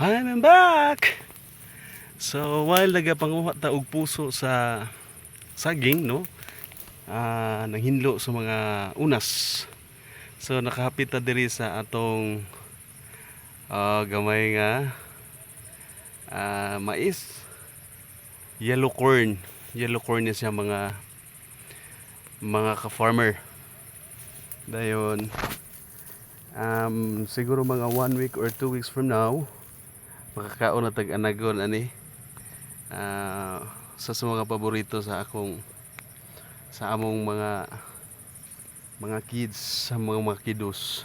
I'm back! So, while nagapanguha ta og puso sa saging, no? Ah, nanghinlo sa mga unas. So, nakahapit ta diri sa atong ah, gamay nga ah, mais. Yellow corn. Yellow corn niya siya mga mga ka-farmer. Dayon, um, siguro mga one week or two weeks from now, makakaon na tag anagon ani. Ah, sa mga paborito sa akong sa among mga mga kids sa mga mga kiddos.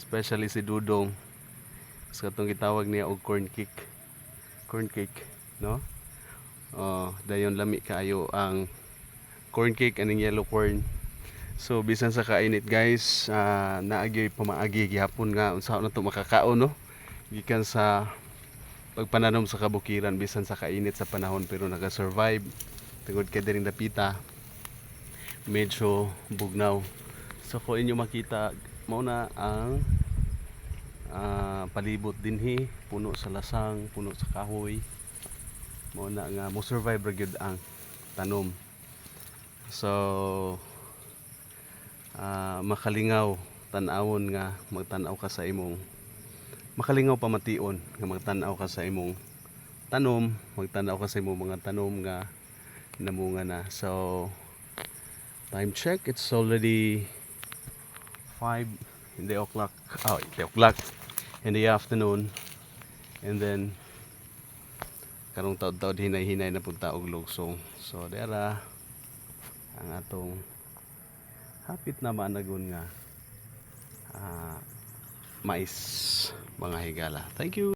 Especially si Dudong. Sa katong gitawag niya og corn cake corn cake no? Oh dayon lami kaayo ang corn cake aning yellow corn. So bisan sa kainit guys uh, naagi pamaagi gihapon nga unsa na to makakaon no? Gikan sa pagpananom sa kabukiran bisan sa kainit sa panahon pero naka-survive tungod kay diring dapita medyo bugnaw. So kung inyo makita mao na ang ah, palibot dinhi puno sa lasang puno sa kahoy. Mao na nga mo survive ra gyud ang tanom. So ah, makalingaw tan-awon nga magtan-aw ka sa imong makalingaw pamation nga magtan-aw ka sa imong tanom magtan-aw ka sa imong mga tanom nga namunga na. So time check. It's already 5 in the o'clock. Oh in the o'clock. In the afternoon. And then karong taod-taod hinay-hinay na punta og lugsong. So dera ang atong hapit na managon nga ah, mais mga higala. Thank you